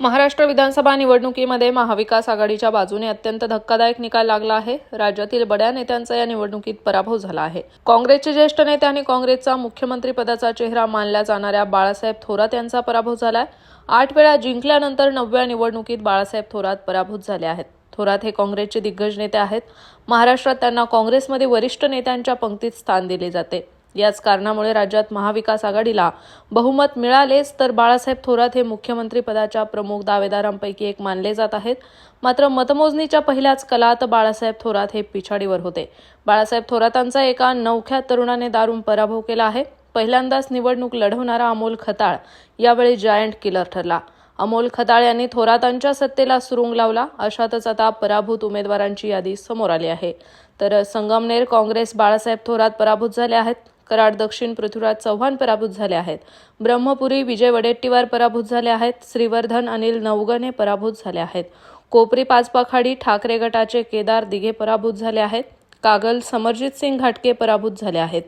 महाराष्ट्र विधानसभा निवडणुकीमध्ये महाविकास आघाडीच्या बाजूने अत्यंत धक्कादायक निकाल लागला आहे. राज्यातील बड्या नेत्यांचा या निवडणुकीत पराभव झाला आहे. काँग्रेसचे ज्येष्ठ नेते आणि काँग्रेसचा मुख्यमंत्रीपदाचा चेहरा मानल्या जाणाऱ्या बाळासाहेब थोरात यांचा पराभव झालाय. आठ वेळा जिंकल्यानंतर नवव्या निवडणुकीत बाळासाहेब थोरात पराभूत झाले आहेत. थोरात हे काँग्रेसचे दिग्गज नेते आहेत. महाराष्ट्रात त्यांना काँग्रेसमध्ये वरिष्ठ नेत्यांच्या पंक्तीत स्थान दिले जाते. याच कारणामुळे राज्यात महाविकास आघाडीला बहुमत मिळालेच तर बाळासाहेब थोरात हे मुख्यमंत्रीपदाच्या प्रमुख दावेदारांपैकी एक मानले जात आहेत. मात्र मतमोजणीच्या पहिल्याच कलात बाळासाहेब थोरात हे पिछाडीवर होते. बाळासाहेब थोरातांचा एका नवख्या तरुणाने दारुण पराभव केला आहे. पहिल्यांदाच निवडणूक लढवणारा अमोल खताळ यावेळी जायंट किलर ठरला. अमोल खताळ यांनी थोरातांच्या सत्तेला सुरुंग लावला. अशातच आता पराभूत उमेदवारांची यादी समोर आली आहे. तर संगमनेर काँग्रेस बाळासाहेब थोरात पराभूत झाले आहेत. कराड दक्षिण पृथ्वीराज चव्हाण पराभूत झाले आहेत ब्रह्मपुरी विजय वडेट्टीवार पराभूत झाले आहेत श्रीवर्धन अनिल नवगणे पराभूत झाले आहेत कोपरी पाचपाखाडी ठाकरे गटाचे केदार दिघे पराभूत झाले आहेत कागल समरजित सिंग घाटके पराभूत झाले आहेत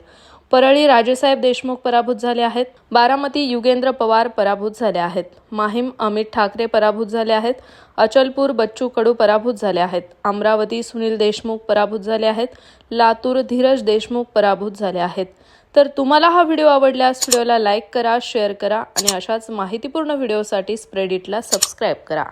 परळी राजेसाहेब देशमुख पराभूत झाले आहेत बारामती युगेंद्र पवार पराभूत झाले आहेत माहीम अमित ठाकरे पराभूत झाले आहेत अचलपूर बच्चू कडू पराभूत झाले आहेत अमरावती सुनील देशमुख पराभूत झाले आहेत लातूर धीरज देशमुख पराभूत झाले आहेत तर तुम्हाला हा व्हिडिओ आवडल्यास व्हिडिओला लाईक करा शेअर करा आणि अशाच माहितीपूर्ण व्हिडिओसाठी स्प्रेडिटला सबस्क्राईब करा.